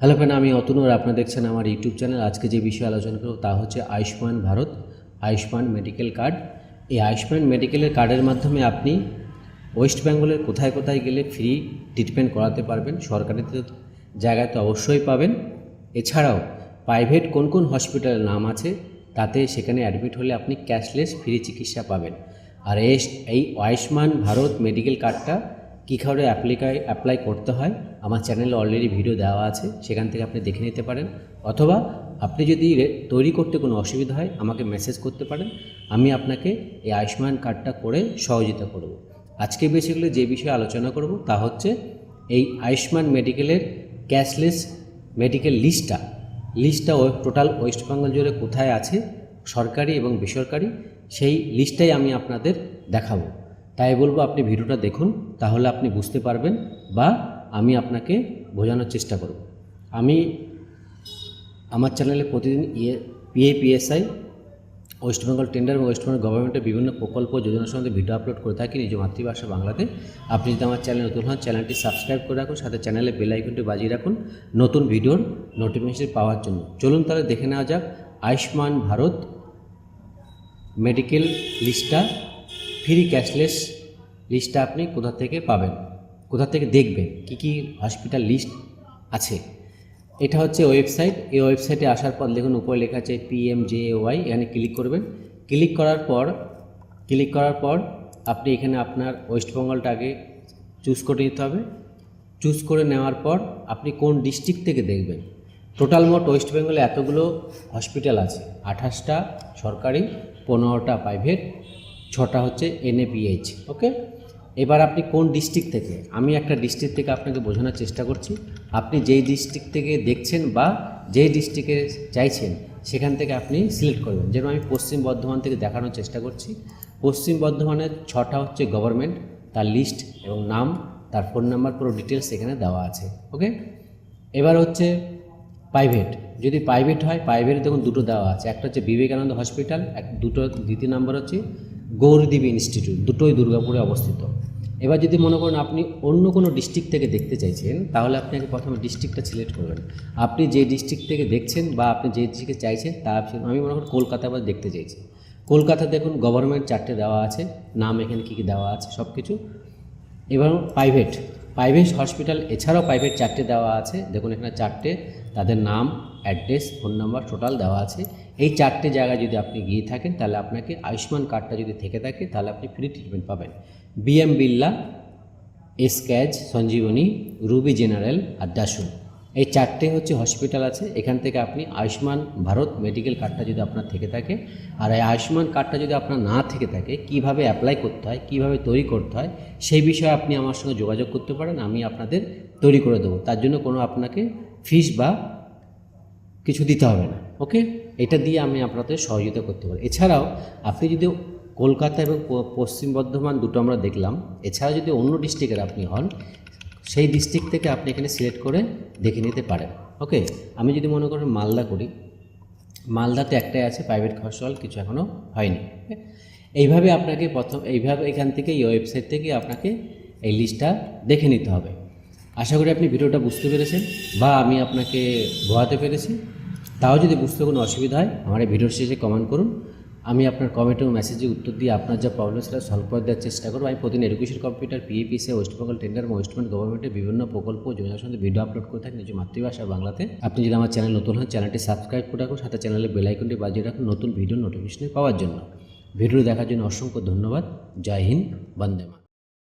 Hello friend, আমি অতনু আর আপনারা দেখছেন আমার ইউটিউব চ্যানেল। আজকে যে বিষয়ে আলোচনা করব তা হচ্ছে আয়ুষ্মান ভারত, আয়ুষ্মান মেডিকেল কার্ড। এই আয়ুষ্মান মেডিকেলের কার্ডের মাধ্যমে আপনি ওয়েস্ট বেঙ্গলের কোথায় কোথায় গেলে ফ্রি ট্রিটমেন্ট করাতে পারবেন, সরকারি তো জায়গায় তো অবশ্যই পাবেন। এছাড়াও প্রাইভেট কোন কোন হসপিটালের নাম আছে, তাতে সেখানে অ্যাডমিট হলে আপনি ক্যাশলেস ফ্রি চিকিৎসা পাবেন। আর এই আয়ুষ্মান ভারত মেডিকেল কার্ডটা কী করে অ্যাপ্লিকাই, অ্যাপ্লাই করতে হয়, আমার চ্যানেলে অলরেডি ভিডিও দেওয়া আছে, সেখান থেকে আপনি দেখে নিতে পারেন। অথবা আপনি যদি তৈরি করতে কোনো অসুবিধা হয়, আমাকে মেসেজ করতে পারেন, আমি আপনাকে এই আয়ুষ্মান কার্ডটা করে সহযোগিতা করব। আজকে বেসিক্যালি যে বিষয়ে আলোচনা করব, তা হচ্ছে এই আয়ুষ্মান মেডিকেলের ক্যাশলেস মেডিকেল লিস্টটা লিস্টটা টোটাল ওয়েস্ট বেঙ্গল জুড়ে কোথায় আছে, সরকারি এবং বেসরকারি, সেই লিস্টটাই আমি আপনাদের দেখাবো। তাই বলব আপনি ভিডিওটা দেখুন, তাহলে আপনি বুঝতে পারবেন বা আমি আপনাকে বোঝানোর চেষ্টা করব। আমি আমার চ্যানেলে প্রতিদিন ইয়ে PA PSI west Bengal tender এবং ওয়েস্ট বেঙ্গল গভর্নমেন্টের বিভিন্ন প্রকল্প যোজনার সম্বন্ধে ভিডিও আপলোড করে থাকি নিজ মাতৃভাষা বাংলাতে। আপনি যদি আমার চ্যানেল নতুন হন, চ্যানেলটি সাবস্ক্রাইব করে রাখুন, সাথে চ্যানেলে বেল আইকনটি বাজিয়ে রাখুন নতুন ভিডিওর নোটিফিকেশন পাওয়ার জন্য। চলুন তাহলে দেখে নেওয়া যাক, আয়ুষ্মান ভারত মেডিকেল লিস্টটা ফ্রি ক্যাশলেস লিস্টটা আপনি কোথা থেকে পাবেন? কোথা থেকে দেখবেন? কি কি হসপিটাল লিস্ট আছে? এটা হচ্ছে ওয়েবসাইট এই ওয়েবসাইটে আসার পর দেখুন, উপরে লেখা আছে পিএমজেওয়াই এখানে ক্লিক করবেন। ক্লিক করার পর ক্লিক করার পর আপনি এখানে আপনার ওয়েস্ট বেঙ্গলটা আগে চুজ করে নিতে হবে। চুজ করে নেওয়ার পর আপনি কোন ডিস্ট্রিক্ট থেকে দেখবেন? টোটাল মোট ওয়েস্ট বেঙ্গলে এতগুলো হসপিটাল আছে। আঠাশটা সরকারি, পনেরোটা প্রাইভেট ছটা হচ্ছে এনএপিএইচ ওকে এবার আপনি কোন ডিস্ট্রিক্ট থেকে, আমি একটা ডিস্ট্রিক্ট থেকে আপনাকে বোঝানোর চেষ্টা করছি, আপনি যেই ডিস্ট্রিক্ট থেকে দেখছেন বা যেই ডিস্ট্রিক্টে চাইছেন, সেখান থেকে আপনি সিলেক্ট করবেন। যেমন আমি পশ্চিম বর্ধমান থেকে দেখানোর চেষ্টা করছি, পশ্চিম বর্ধমানের ছটা হচ্ছে গভর্নমেন্ট তার লিস্ট এবং নাম, তার ফোন নাম্বার পুরো ডিটেলস এখানে দেওয়া আছে ওকে এবার হচ্ছে প্রাইভেট যদি প্রাইভেট হয় প্রাইভেট দেখুন দুটো দেওয়া আছে, একটা হচ্ছে বিবেকানন্দ হসপিটাল এক দুটো, দ্বিতীয় নম্বর হচ্ছে গৌরদেবী ইনস্টিটিউট দুটোই দুর্গাপুরে অবস্থিত। এবার যদি মনে করেন আপনি অন্য কোনো ডিস্ট্রিক্ট থেকে দেখতে চাইছেন, তাহলে আপনাকে প্রথমে ডিস্ট্রিক্টটা সিলেক্ট করবেন। আপনি যে ডিস্ট্রিক্ট থেকে দেখছেন বা আপনি যে ডিস্ট্রিক্টে চাইছেন, তা আমি মনে করি কলকাতা বা দেখতে চাইছি। কলকাতা দেখুন গভর্নমেন্ট চারটে দেওয়া আছে, নাম এখানে কী কী দেওয়া আছে সব কিছু এবং প্রাইভেট প্রাইভেট হসপিটাল, এছাড়াও প্রাইভেট চারটে দেওয়া আছে। দেখুন এখানে চারটে, তাদের নাম, অ্যাড্রেস, ফোন নাম্বার টোটাল দেওয়া আছে। এই চারটে জায়গায় যদি আপনি গিয়ে থাকেন, তাহলে আপনাকে আয়ুষ্মান কার্ডটা যদি থেকে থাকে, তাহলে আপনি ফ্রি ট্রিটমেন্ট পাবেন। বিএম বিল্লা এসক্যাজ সঞ্জীবনী, রুবি জেনারেল আর ডাসুন এই চারটে হচ্ছে হসপিটাল আছে। এখান থেকে আপনি আয়ুষ্মান ভারত মেডিকেল কার্ডটা যদি আপনার থেকে থাকে, আর এই আয়ুষ্মান কার্ডটা যদি আপনার না থেকে থাকে, কীভাবে অ্যাপ্লাই করতে হয়, কীভাবে তৈরি করতে হয়, সেই বিষয়ে আপনি আমার সঙ্গে যোগাযোগ করতে পারেন, আমি আপনাদের তৈরি করে দেবো। তার জন্য কোনো আপনাকে ফিস বা কিছু দিতে হবে না ওকে এটা দিয়ে আমি আপনাদের সহযোগিতা করতে পারি। এছাড়াও, আপনি যদি কলকাতা এবং পশ্চিম বর্ধমান দুটো আমরা দেখলাম, এছাড়া যদি অন্য ডিস্ট্রিক্টের আপনি হন সেই ডিস্ট্রিক্ট থেকে আপনি এখানে সিলেক্ট করে দেখে নিতে পারেন। ওকে আমি যদি মনে করেন মালদা করি, মালদাতে একটাই আছে প্রাইভেট হসপিটাল কিছু এখনও হয়নি। এইভাবে আপনাকে প্রথম, এইভাবে এখান থেকে এই ওয়েবসাইট থেকে আপনাকে এই লিস্টটা দেখে নিতে হবে। আশা করি আপনি ভিডিওটা বুঝতে পেরেছেন বা আমি আপনাকে বোঝাতে পেরেছি। তাও যদি বুঝতে কোনো অসুবিধা হয়, আমার এই ভিডিওর শেষে কমেন্ট করুন। আমি আপনার কমেন্ট এবং মেসেজে উত্তর দিয়ে আপনার যা প্রবলেম সেটা সলভ করে দেওয়ার চেষ্টা করব। আমি প্রতিদিন education computer PAPC west Bengal tender এবং ওয়েস্ট বেঙ্গল গভর্নমেন্টের বিভিন্ন প্রকল্প যোজনার সঙ্গে ভিডিও আপলোড করে থাকি নিজ মাতৃভাষা বাংলাতে। আপনি যদি আমার চ্যানেল নতুন হন চ্যানেলটি সাবস্ক্রাইব করে রাখুন, সাথে চ্যানেলে বেলাইকনটি বাজিয়ে রাখুন নতুন ভিডিও নোটিফিকেশন পাওয়ার জন্য। ভিডিও দেখার জন্য অসংখ্য ধন্যবাদ। জয় হিন্দ, বন্দে